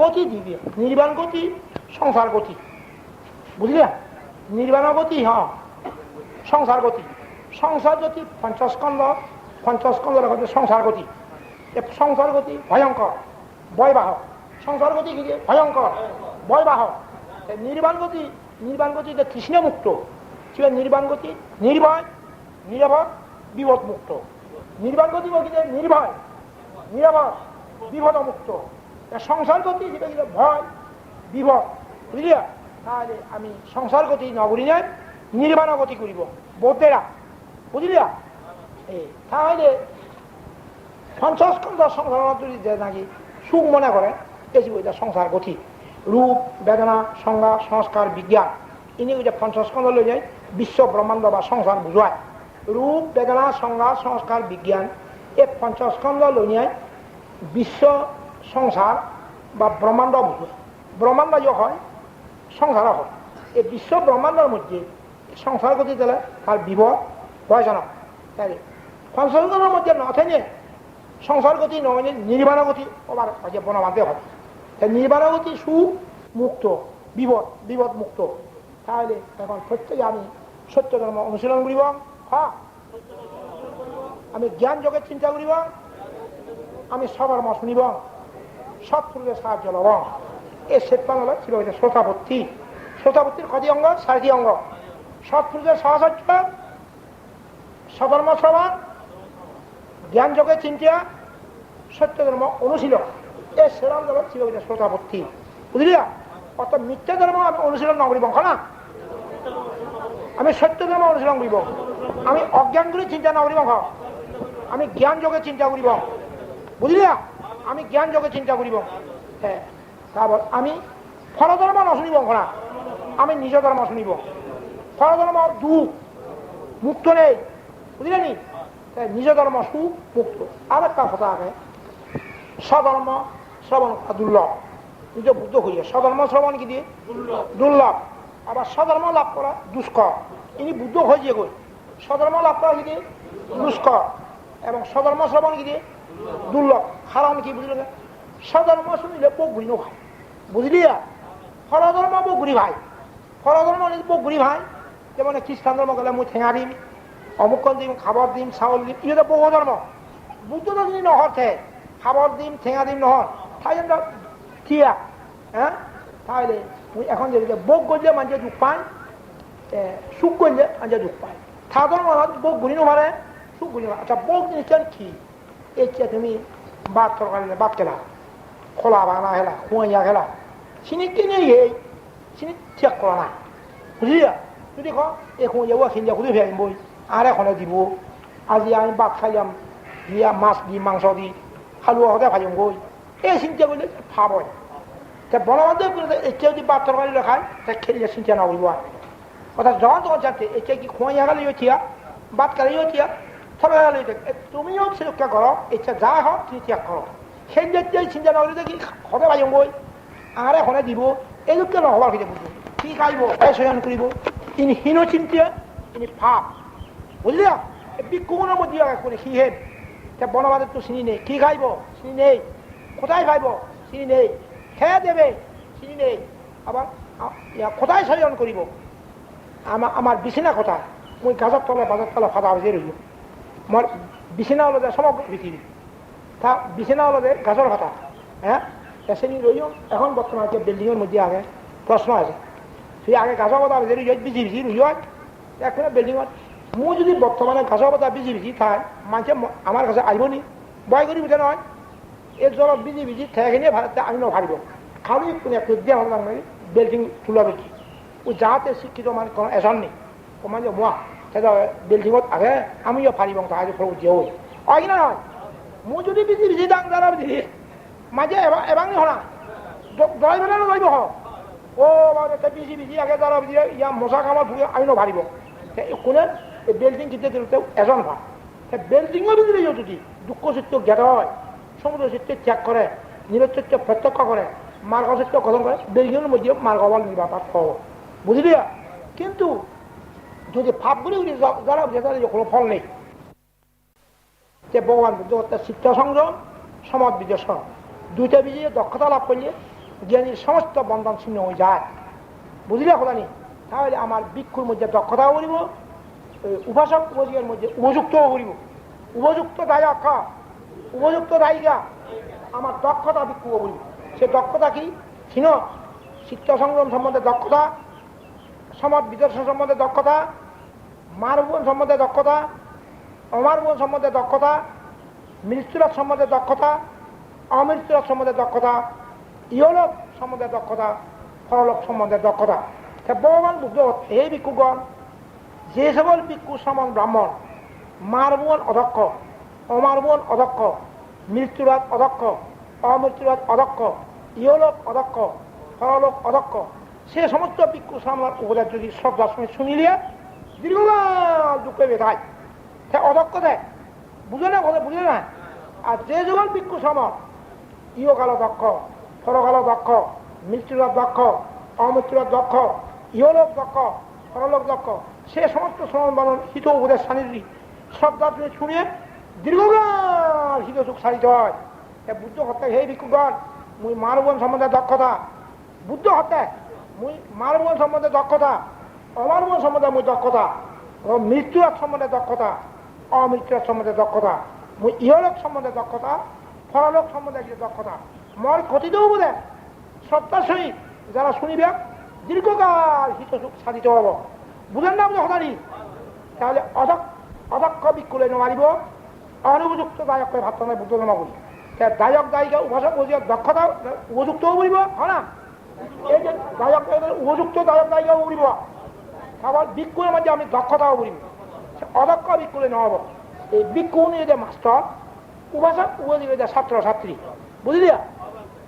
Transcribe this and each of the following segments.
গতি দিবে নির্বাণ গতি সংসার গতি। বুঝলে নির্বাণ গতি হ্যাঁ সংসার গতি। সংসার গতি পঞ্চস্কন্দ পঞ্চস্কন্দের হচ্ছে সংসার গতি। সংসার গতি ভয়ঙ্কর বয়বাহক। সংসার গতি কি ভয়ঙ্কর বয়বাহক। এ নির্বাণ গতি নির্বাণ গতি যে কৃষ্ণ মুক্ত কি নির্বাণ গতি? নির্ভয় নিরভয় বিপদ মুক্ত নির্বাণ গতি বলতে নির্ভয় নিরভয় বিপদ মুক্ত এ সংসার গতি যেটা যে ভয় বিপদ বুঝলিয়া তাহলে আমি সংসার গতি নগরী নয় নির্বাণ গতি করিব বৌদ্ধেরা বুঝলিয়া তাহলে পঞ্চস্কন্ধ সংসার যদি নাকি, সুখ মনে করে, এই ওইটা সংসার গতি। রূপ, বেদনা, সংজ্ঞা, সংস্কার, বিজ্ঞান ইনি ওইটা পঞ্চস্কন্ধ লই যায়, বিশ্ব ব্রহ্মাণ্ড বা সংসার বুঝায় রূপ, বেদনা, সংজ্ঞা, সংস্কার, বিজ্ঞান, এই পঞ্চস্কন্ধ লই যায় বিশ্ব সংসার বা ব্রহ্মাণ্ড ব্রহ্মাণ্ড হয় সংসার হয়। এই বিশ্ব ব্রহ্মাণ্ডের মধ্যে সংসার গতি দিলে তার বিভব ভয়জনক তাই পঞ্চস্কন্ধের মধ্যে নথেনে সংসার গতি নয় নির্বাণ গতি আবার যে বনবাদে হয় তাই নির্বাণ গতি সুখ মুক্ত বিপদ বিপদ মুক্ত। তাহলে এখন প্রত্যেকে আমি সত্য ধর্ম অনুশীলন করিব হ্যাঁ আমি জ্ঞান যোগের চিন্তা করিব আমি সবর্ম শুনিব। সৎপুরুষের সাহায্য লব এ সেটপান হল ছিল শ্রোতাপত্তি শ্রোতাপত্তির কতি অঙ্গ চারিটি অঙ্গ। সৎপুরুষের সাহচর্য সধর্ম শ্রবণ জ্ঞান যোগে চিন্তা সত্য ধর্ম অনুশীলন। এই সেরম জগৎ ছিল শ্রোতাপত্তি বুঝলিয়া অত মিথ্যা ধর্ম আমি অনুশীলন নকরিব না আমি সত্য ধর্ম অনুশীলন করিব। আমি অজ্ঞান করে চিন্তা নকরিব আমি জ্ঞান যোগে চিন্তা করিব। বুঝলিয়া আমি জ্ঞান যোগে চিন্তা করিব। হ্যাঁ তারপর আমি ফলধর্ম নশুনিব না আমি নিজ ধর্ম শুনিব। ফলধর্ম দুঃখ, মুক্ত নেই, বুঝলে নি? নিজ ধর্ম সুখ, মুক্ত। আর একটা কথা আছে, স্বধর্ম শ্রবণ দুর্লভ। নিজ বুদ্ধ হইয়া, স্বধর্ম শ্রবণ কি দিয়ে? দুর্লভ। আবার স্বধর্ম লাভ করা দুষ্কর। ইনি বুদ্ধ হয়ে গই। স্বধর্ম লাভ করা কি দিয়ে? দুষ্কর। এবং স্বধর্ম শ্রবণ কি দিয়ে? দুর্লভ কারণ কি বুঝলে স্বধর্ম শুনিলে বগুড়ি নো ভাই বুঝলি ফলধর্ম বগুড়ি ভাই। ফলধর্ম বগুড়ি ভাই। যেমন খ্রিস্টান ধর্ম গেলে মুই ঠেঙা দিম অমুকন দিম, খাবার দিম, চাউল দিম ইহঁতে বহু ধৰ্ম বুদ্ধ যদি নহতে খাবার দিম, ঠেঙা দিম নহর তাই কিয়া হ্যাঁ? তাহলে মুই এখন যেদিকে বোক গজলে মানুষে দুখ পায় সুখ গজলে মানুষে দুখ পায়। সাধারণ বোক গুলি নমারে সুখ গুলি আচ্ছা বোক জিনিসটা কি? এতিয়া তুমি বাদ তরকারি বাদ খেলা খোলা বানা খেলা খুঁয়া খেলা চিনি কিনে এই চিনি ঠিক করা না বুঝলিয়া ক, এই খুঁয়া ওয়া খিন খুঁজে ফেরিম বই আর এখনও দিব। আজি আমি ভাত খাইলাম দিয়া মাছ দি, মাংস দি খালুয়া হতে ভাজিম গই এই চিন্তা করলে ভাব হয় তা বনবান্ধব করে এতিয়া যদি ভাত তরকারি খায়, তা খেলিলে চিন্তা নকরিব অর্থাৎ যখন তখন চাচ্ছে এতিয়া কি খুঁয়া গেলে কালিও থিয়া থলে গেলে তুমিও সেরক্ষা করো। ইচ্ছা যা হোক, তুমি ত্যাগ করো। সেই যেতিয়াই চিন্তা কি হতে ভাজিম গই আর এখনে দিব এইলোকে বুঝব। কি খাইব শয়ন করিব। ইনি হীন চিন্তা, ইনি ভাব বুঝলি? বিক্ষুগুণের মধ্যে করে সিহেন তা বনবাদের তো চিনি নেই। কি খাইব? চিনি নেই। কোথায় খাইব? চিনি নেই। খেয়ে দেবে? চিনি নেই। আবার কোথায় শয়ন করিব? আমার আমার বিছানা কথা মই গাছর তলে বাজার তলে ফাটা হয়ে রইল। বিছানা হলো যে সমগ্র পৃথিবী। তা বিছানা হলো যে গাছর কথা হ্যাঁ? এসেনি রইল, এখন বর্তমানে বিল্ডিংয়ের মধ্যে আগে প্রশ্ন আছে। সেই আগে গাছর কথা রইল বিজি বিজি রইল। এখন বিল্ডিংত মোৰ যদি বৰ্তমানে গাছৰ বতা বিজি বিজি থাই মানুহে আমাৰ কাছে আহিবনি বয় কৰি বুজে নহয় এই জলত বিজি বিজি ভাৰতে আমি নভাৰিব খালি দিয়া মানে বিল্ডিং তোলা বেছি যাতে শিক্ষিত মানে কোনো এজন নেই। বিল্ডিঙত আগে আমিও ফাৰিব তাহাঁতি ফল উঠিয়ে হ'ল হয় কি নহয়? মোৰ যদি বিজি বিজি দাং দাৰা বিজি মাজে এবাৰ এবাৰ নহৰা দৰাই পেলাই নধৰিব হওক অ' বাৰু বিজি বিজি আগে দাৰা বিজি ইয়াৰ মচা কামত ভুগি আমি নভাৰিব কোনে বিল্ডিং কিনতে দিলতে এজন সেই বিল্ডিংয়ের ভিতরে যদি দুঃখ চিত্ত জ্ঞাত হয় সমুদ্র চিত্ত ত্যাগ করে নিরচিত্ত প্রত্যক্ষ করে মার্গ চিত্ত গঠন করে বিল্ডিংয়ের মধ্যে মার্গবল নির্বাপাত হব। বুঝলি কিন্তু যদি ভাব ভাবগুলি যারা বুঝে তাদের কোনো ফল নেই। যে ভগবান বুদ্ধ চিত্ত সংযম সমাজ বিজয় দুইটা বিজয়ে দক্ষতা লাভ করলে জ্ঞানীর সমস্ত বন্ধন শূন্য হয়ে যায়। বুঝলে কথা নি তাহলে আমার ভিক্ষুর মধ্যে দক্ষতাও এই উপাসক উপযোগের মধ্যে উপযুক্তও করিব উপযুক্ত দায়ক উপযুক্ত দায়িকা, আমার দক্ষতা ভিক্ষু বলিব সে দক্ষতা কি? ছিল চিত্ত সংগ্রাম সম্বন্ধে দক্ষতা, সমাজ বিদর্শন সম্বন্ধে দক্ষতা মারবন সম্বন্ধে দক্ষতা অমারবন সম্বন্ধে দক্ষতা মৃত্যুরাত সম্বন্ধে দক্ষতা অমৃত্যুরাত সম্বন্ধে দক্ষতা, ইহলোক সম্বন্ধে দক্ষতা, পরলোক সম্বন্ধে দক্ষতা। তা ভগবান বুদ্ধ এই ভিক্ষুগণ, যে সকল ভিক্ষু সমান ব্রাহ্মণ মারবন অদক্ষ অমারবন অদক্ষ মৃত্যুরাত অদক্ষ অমৃত্যুরাত অদক্ষ, ইহলোক অদক্ষ, পরলোক অদক্ষ, সে সমস্ত ভিক্ষু সমান উপদেশ যদি শ্রদ্ধার সঙ্গে শুনিলে দীর্ঘকাল দুঃখে বেধায় সে অদক্ষ দেয় বুঝে না কথা বুঝে না? আর যে যখন ভিক্ষু সমান ইহকাল দক্ষ পরকাল দক্ষ মৃত্যুরাত দক্ষ অমৃত্যুরাত দক্ষ, ইহলোক দক্ষ পরলোক দক্ষ, সে সমস্ত শ্রমণ বানন, হিত উপদেশ সান্নিধি শ্রদ্ধা তুমি শুনে দীর্ঘকাল হিত সুখ সারিত হয়। বুদ্ধ হত্যা হে ভিক্ষুগণ, মুই মানবন সম্বন্ধে দক্ষতা। বুদ্ধ হত্যা মুই মানবন সম্বন্ধে দক্ষতা। অমানবন সম্বন্ধে মুই দক্ষতা মৃত্যুরাত সম্বন্ধে দক্ষতা অমৃত্যুরাত সম্বন্ধে দক্ষতা মুই ইহলোক সম্বন্ধে দক্ষতা পরলোক সম্বন্ধে যে দক্ষতা মর ক্ষতিতেও বোধে সত্তার সহিত যারা শুনিবে, দীর্ঘকাল হিত সুখ সাধিত হব। বুঝেন না হতানি তাহলে অদক্ষ অদক্ষ বিক্ষুলে নোৱাৰিব অনুপযুক্ত ভাত নাই বুদ্ধ কৰি দায়ক, দায়িকা, উপাসক দক্ষতা, উপযুক্তও কৰিব হয় না? এই যে দায়ক, উপযুক্ত দায়ক, দায়িকাও কৰিব আবার বিক্ষুর মধ্যে আমি দক্ষতাও করিব অদক্ষ বিক্ষুলে নহব এই বিক্ষু যে মাস্টার, উপাসক উপযোগী যে ছাত্র ছাত্রী বুঝলিয়া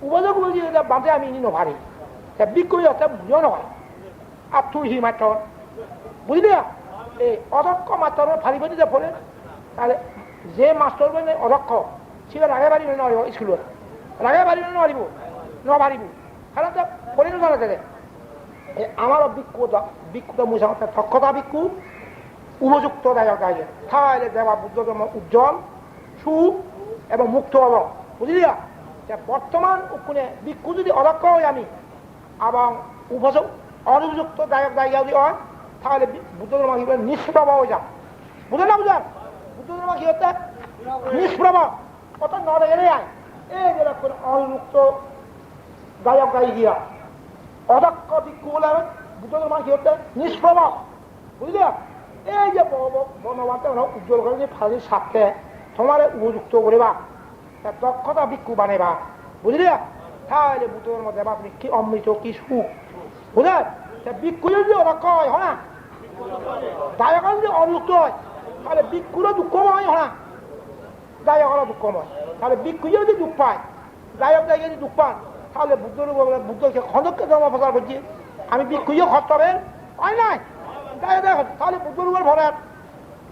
উপযোগ উপযোগী যে বাঁধে আমি ইনি নভারি। বিক্ষু হচ্ছে বুঝিও নহয় আর তুই হি মাত্র এই অদক্ষ মাস্টার ফালিব যে ফলে তাহলে যে মাস্টার মানে অদক্ষ, সে রাগে বাড়িব নোৱাৰিব স্কুলত ৰাগে বাড়িব নোৱাৰিব নোৱাৰিব কাৰণ ফলি নজানে তেনে আমার ভিক্ষু ভিক্ষুটা মুসামতে দক্ষতা ভিক্ষু উপযুক্ত দায়ক দায় তাহলে দেবা বুদ্ধ ধর্ম উজ্জ্বল, সু এবং মুক্ত হব। বুঝলিয়া? যে বর্তমান উকুনে ভিক্ষু যদি অদক্ষ হই আমি, এবং অনুপযুক্ত দায়ক দায়িকা যদি হয় তাহলে বুদ্ধ ধর্ম কি নিষ্প্রভ হয়ে যান বুঝে না বুঝান বুদ্ধ ধর্ম কি হচ্ছে? নিষ্প্রভ। কত নড়ে আয়। এই যেরকম অনুযুক্ত গায়ক গায়িকা অদক্ষ ভিক্ষু বলে বুদ্ধ ধর্ম কি হচ্ছে নিষ্প্রভ বুঝলি এই যে বনবাতে উজ্জ্বল করে যে ফাঁসির সাথে তোমার উপযুক্ত করিবা দক্ষতা ভিক্ষু বানেবা বুঝলি? তাহলে বুদ্ধ ধর্ম দেবা আপনি কি অমৃত, কি সুখ বুঝলেন ভিক্ষু যদি অদক্ষ হয় হয়? না দায়কন যদি অনুযুক্ত হয়, তাহলে ভিক্ষুরও দুঃখময় হয় না দায়করও দুঃখময় তাহলে ভিক্ষু যদি দুঃখ পায়, দায়ক দায়ক যদি দুঃখ পান তাহলে বুদ্ধর বুদ্ধকে খন্দককে জন্ম প্রচার করছি। আমি ভিক্ষুইও খরচ হবে হয় নাই? দায় দেখ, তাহলে বুদ্ধর উপর ভরে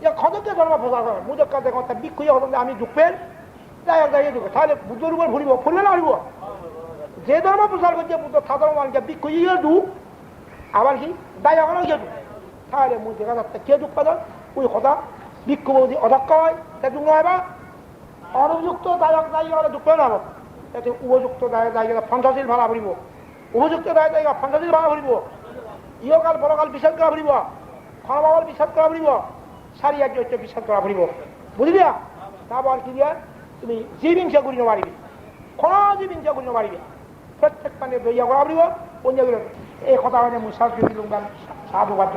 ইয়ে খন্দককে জন্ম প্রচার করে মুজক্কা দেখো তা ভিক্ষুইও হতে আমি দুঃখ পেন দায়ক দায়ক দুঃখ তাহলে উপর ভরিব ফুললে না হরিব? যে ধর্ম প্রচার করছে, বুদ্ধ সাধারণ মানুষকে ভিক্ষুইও দুঃখ আবার কি? দায়করও গিয়ে দুঃখ তাহলে দেখা যাচ্ছে কে দুঃখ পাদন ওই কথা ভিক্ষু যদি অদক্ষ হয়, তা দুঃখ হয় বা অনুযুক্ত দায়ক দায়ী হলে দুঃখ না উপযুক্ত দায় জায়গা পঞ্চাশির ভাড়া ভরিব। উপযুক্ত দায় জায়গা পঞ্চাশির ভাঙা ভরিব। ইয়কাল বড়কাল বিশ্বাস করা ভরিব। ক্ষণবাবল বিশ্বাস করা ভরিব। সারি আর্য হচ্ছে বিশ্বাস করা ভরিব। বুঝলিয়া তারপর কি দিয়া? তুমি জীব হিংসা করি নোৱাৰিবি কোনো জীব হিংসা করি নোৱাৰিবি প্রত্যেক মানে দইয়া করা ভরিব। অন্য এই কথা মানে মুসাফির সাধুবাদ